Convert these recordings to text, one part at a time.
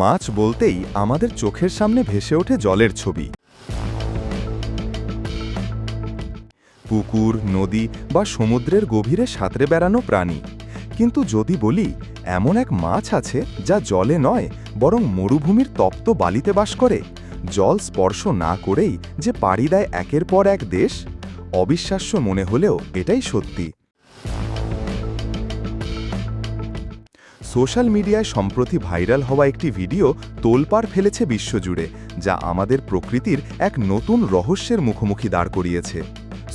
মাছ বলতেই আমাদের চোখের সামনে ভেসে ওঠে জলের ছবি। পুকুর, নদী বা সমুদ্রের গভীরে সাঁতরে বেড়ানো প্রাণী। কিন্তু যদি বলি, এমন এক মাছ আছে যা জলে নয়, বরং মরুভূমির তপ্ত বালিতে বাস করে। জল স্পর্শ না করেই যে পাড়ি দেয় একের পর এক দেশ, অবিশ্বাস্য মনে হলেও এটাই সত্যি। সোশ্যাল মিডিয়ায় সম্প্রতি ভাইরাল হওয়া একটি ভিডিও তোলপাড় ফেলেছে বিশ্বজুড়ে, যা আমাদের প্রকৃতির এক নতুন রহস্যের মুখোমুখি দাঁড় করিয়েছে।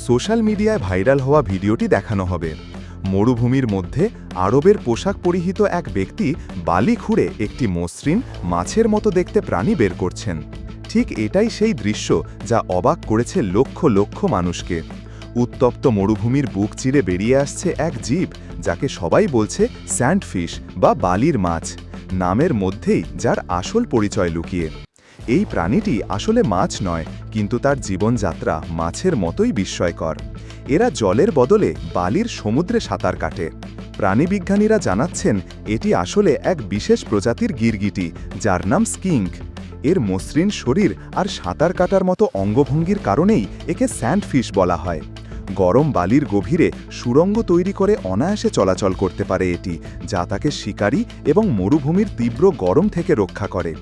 সোশ্যাল মিডিয়ায় ভাইরাল হওয়া ভিডিওটি দেখানো হবে। মরুভূমির মধ্যে আরবের পোশাক পরিহিত এক ব্যক্তি বালি খুঁড়ে একটি মসৃণ, মাছের মতো দেখতে প্রাণী বের করছেন। ঠিক এটাই সেই দৃশ্য যা অবাক করেছে লক্ষ লক্ষ মানুষকে। উত্তপ্ত মরুভূমির বুক চিরে বেরিয়ে আসছে এক জীব, যাকে সবাই বলছে স্যান্ডফিশ বা বালির মাছ। নামের মধ্যেই যার আসল পরিচয় লুকিয়ে। এই প্রাণীটি আসলে মাছ নয়, কিন্তু তার জীবনযাত্রা মাছের মতোই বিস্ময়কর। এরা জলের বদলে বালির সমুদ্রে সাঁতার কাটে। প্রাণীবিজ্ঞানীরা জানাচ্ছেন, এটি আসলে এক বিশেষ প্রজাতির গিরগিটি, যার নাম স্কিঙ্ক এর মসৃণ শরীর আর সাঁতার কাটার মতো অঙ্গভঙ্গির কারণেই একে স্যান্ডফিশ বলা হয়। গরম বালির গভীরে সুড়ঙ্গ তৈরি করে অনায়াসে চলাচল করতে পারে এটি, যা তাকে শিকারী এবং মরুভূমির তীব্র গরম থেকে রক্ষা করে।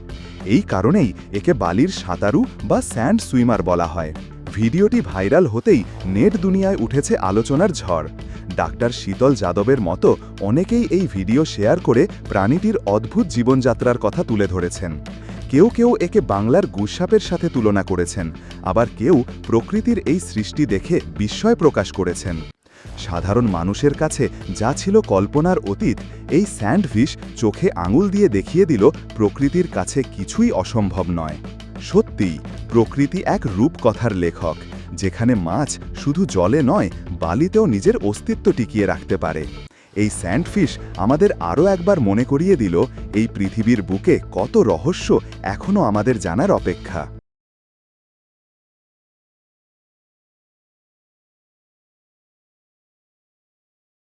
এই কারণেই একে বালির সাঁতারু বা স্যান্ড সুইমার বলা হয়। ভিডিওটি ভাইরাল হতেই নেট দুনিয়ায় উঠেছে আলোচনার ঝড়। ডাক্তার শীতল যাদবের মতো অনেকেই এই ভিডিও শেয়ার করে প্রাণীটির অদ্ভুত জীবনযাত্রার কথা তুলে ধরেছেন। কেউ কেউ একে বাংলার গুসাপের সাথে তুলনা করেছেন, আবার কেউ প্রকৃতির এই সৃষ্টি দেখে বিস্ময় প্রকাশ করেছেন। সাধারণ মানুষের কাছে যা ছিল কল্পনার অতীত, এই স্যান্ডফিশ চোখে আঙুল দিয়ে দেখিয়ে দিল প্রকৃতির কাছে কিছুই অসম্ভব নয়। সত্যিই, প্রকৃতি এক রূপকথার লেখক, যেখানে মাছ শুধু জলে নয়, বালিতেও নিজের অস্তিত্ব টিকিয়ে রাখতে পারে। এই স্যান্ডফিশ আমাদের আরও একবার মনে করিয়ে দিল, এই পৃথিবীর বুকে কত রহস্য এখনও আমাদের জানার অপেক্ষা।